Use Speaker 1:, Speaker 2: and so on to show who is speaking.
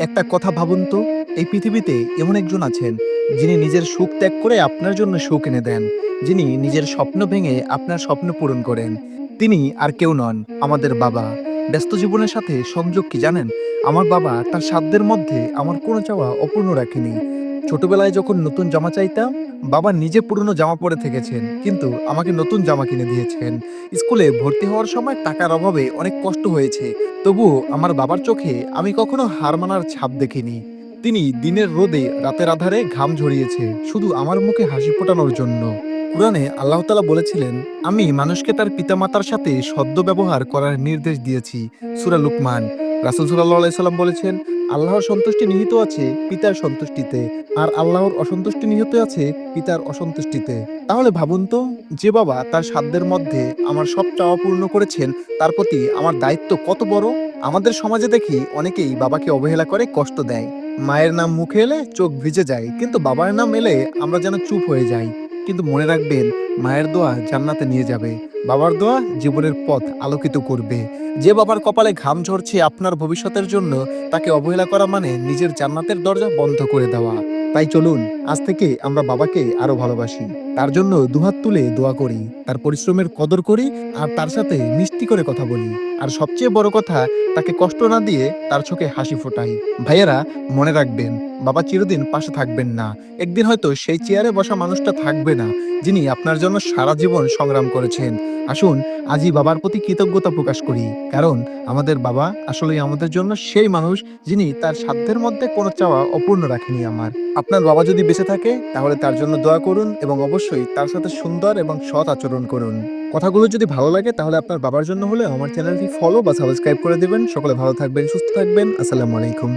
Speaker 1: একটা কথা ভাবুন তো, এই পৃথিবীতে এমন একজন আছেন, যিনি নিজের সুখ ত্যাগ করে আপনার জন্য সুখ এনে দেন, যিনি নিজের স্বপ্ন ভেঙে আপনার স্বপ্ন পূরণ করেন। তিনি আর কেউ নন, আমাদের বাবা। ব্যস্ত জীবনের সাথে সংযোগ কি জানেন? আমার বাবা তার সাধ্যের মধ্যে আমার কোনো চাওয়া অপূর্ণ রাখেনি। ছোটবেলায় যখন নতুন জামা চাইতাম বাবা নিজে পুরনো জামা পরে থেকেছেন, কিন্তু আমাকে নতুন জামা কিনে দিয়েছেন। স্কুলে ভর্তি হওয়ার সময় টাকার অভাবে অনেক কষ্ট হয়েছে। তবুও আমার বাবার চোখে আমি কখনো হার মানার ছাপ দেখিনি। তিনি দিনের রোদে রাতের আধারে ঘাম ঝরিয়েছে, শুধু আমার মুখে হাসি ফোটানোর জন্য। কোরআনে আল্লাহ তালা বলেছিলেন, আমি মানুষকে তার পিতামাতার সাথে সদ্য ব্যবহার করার নির্দেশ দিয়েছি। সুরা লুকমান, রাসুল সাল্লাহ সাল্লাম বলেছেন আল্লাহর সন্তুষ্টি নিহিত আছে পিতার সন্তুষ্টিতে, আর আল্লাহর অসন্তুষ্টি নিহিত আছে পিতার অসন্তুষ্টিতে। তাহলে ভাবুন তো, যে বাবা তার সাধ্যের মধ্যে আমার সব চাওয়া পূর্ণ করেছেন, তার প্রতি আমার দায়িত্ব কত বড়? আমাদের সমাজে দেখি অনেকেই বাবাকে অবহেলা করে কষ্ট দেয়। মায়ের নাম মুখে এলে চোখ ভিজে যায়, কিন্তু বাবার নাম এলে আমরা যেন চুপ হয়ে যাই। কিন্তু মনে রাখবেন, মায়ের দোয়া জান্নাতে নিয়ে যাবে। বাবার দোয়া জীবনের পথ আলোকিত করবে। যে বাবার কপালে ঘাম ঝরছে আপনার ভবিষ্যতের জন্য, তাকে অবহেলা করা মানে নিজের জান্নাতের দরজা বন্ধ করে দেওয়া। তাই চলুন, আজ থেকে আমরা বাবাকে আরও ভালোবাসি। তার জন্য দুহাত তুলে দোয়া করি, তার পরিশ্রমের কদর করি, আর তার সাথে মিষ্টি করে কথা বলি। আর সবচেয়ে বড় কথা, তাকে কষ্ট না দিয়ে তার চোখে হাসি ফোটাই। ভাইয়েরা, মনে রাখবেন বাবা চিরদিন পাশে থাকবেন না। একদিন হয়তো সেই চেয়ারে বসা মানুষটা থাকবে না, যিনি আপনার জন্য সারা জীবন সংগ্রাম করেছেন। আসুন, আজই বাবার প্রতি কৃতজ্ঞতা প্রকাশ করি, কারণ আমাদের বাবা আসলে আমাদের জন্য সেই মানুষ যিনি তার সাধ্যের মধ্যে কোনো চাওয়া অপূর্ণ রাখেনি আমার। আপনার বাবা যদি বেঁচে থাকে, তাহলে তার জন্য দোয়া করুন এবং অবশ্যই তার সাথে সুন্দর এবং সৎ আচরণ করুন। কথাগুলো যদি ভালো লাগে, তাহলে আপনার বাবার জন্য হলে আমার চ্যানেলটি ফলো বা সাবস্ক্রাইব করে দেবেন। সকলে ভালো থাকবেন, সুস্থ থাকবেন। আসসালামু আলাইকুম।